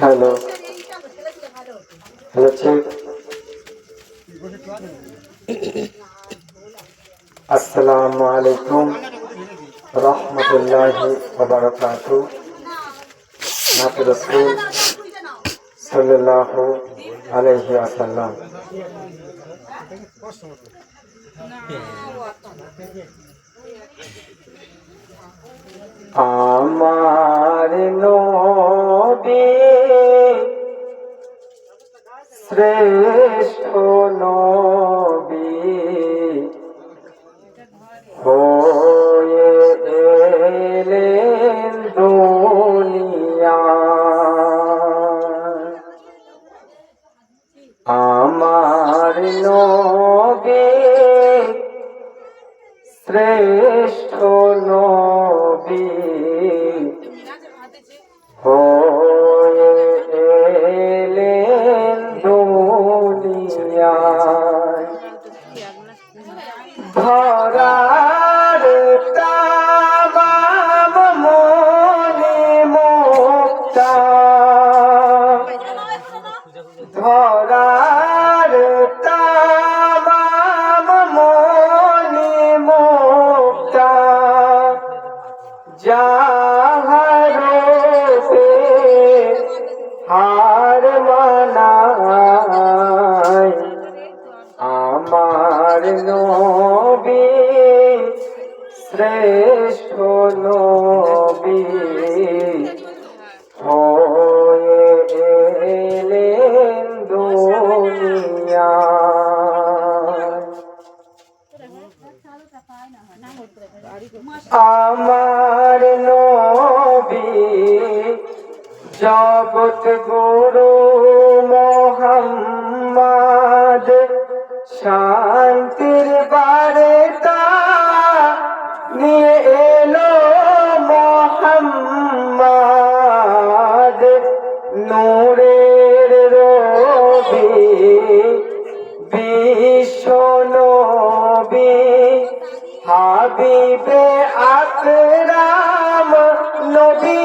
Hello. Hello ঠিক আসসালামু আলাইকুম। রহমতুল্লাহি ওবারাকাতু নাত রসুল সাল্লাল্লাহু আমার নবী শ্রেষ্ঠ নবী। হয়ে এলেন দুনিয়া। আমার নবী শ্রেষ্ঠ নবী। হয়ে মুক্তা ধরার তামাম মনে মুক্তা যাহারোপে হার মানায়। আমার নবী শ্রেষ্ঠ আমার নবী জগৎ গুরু মোহাম্মদ শান্তির বার্তা নিয়ে হাবিবে আকরাম নবী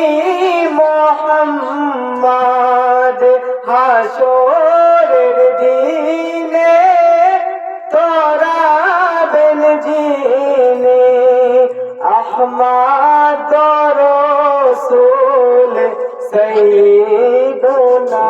মোহাম্মদ। হাসরের দিনে তরাবেন জিনে আহমদ রসুল সৈদনা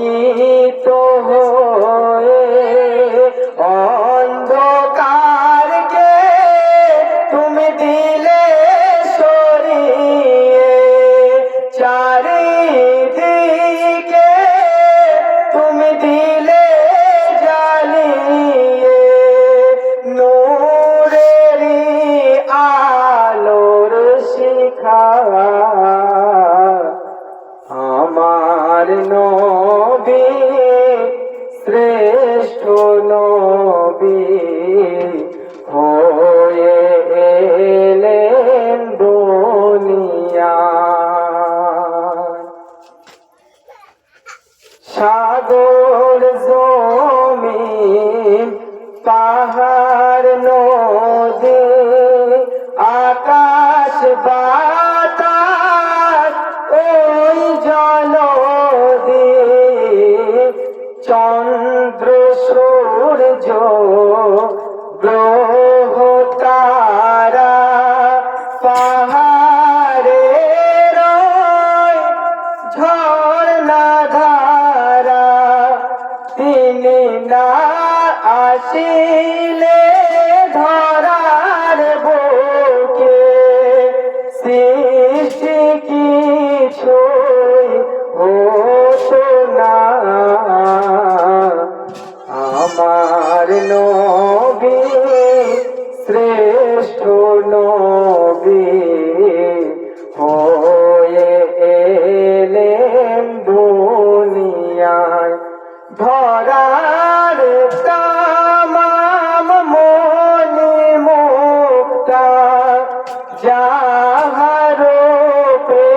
কি তো হয়ে অন্ধকারকে তুমি দিলে সরিয়ে। চারিদিকে তুমি দিলে সাগর জমি পাহাড় নদী আসিলে ধরার বুকে সৃষ্টি কিছুই হতো না। আমার নবী শ্রেষ্ঠ নবী ও যাহারো পে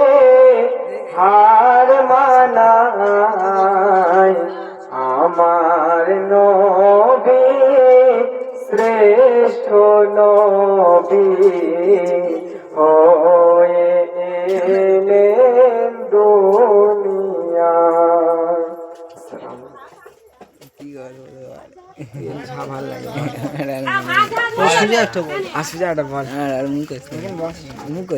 হার মানায় আমার নবী শ্রেষ্ঠ নবী হয়ে আর সুজা একটা বল আসবি। একটা বল আর মুখ মুখ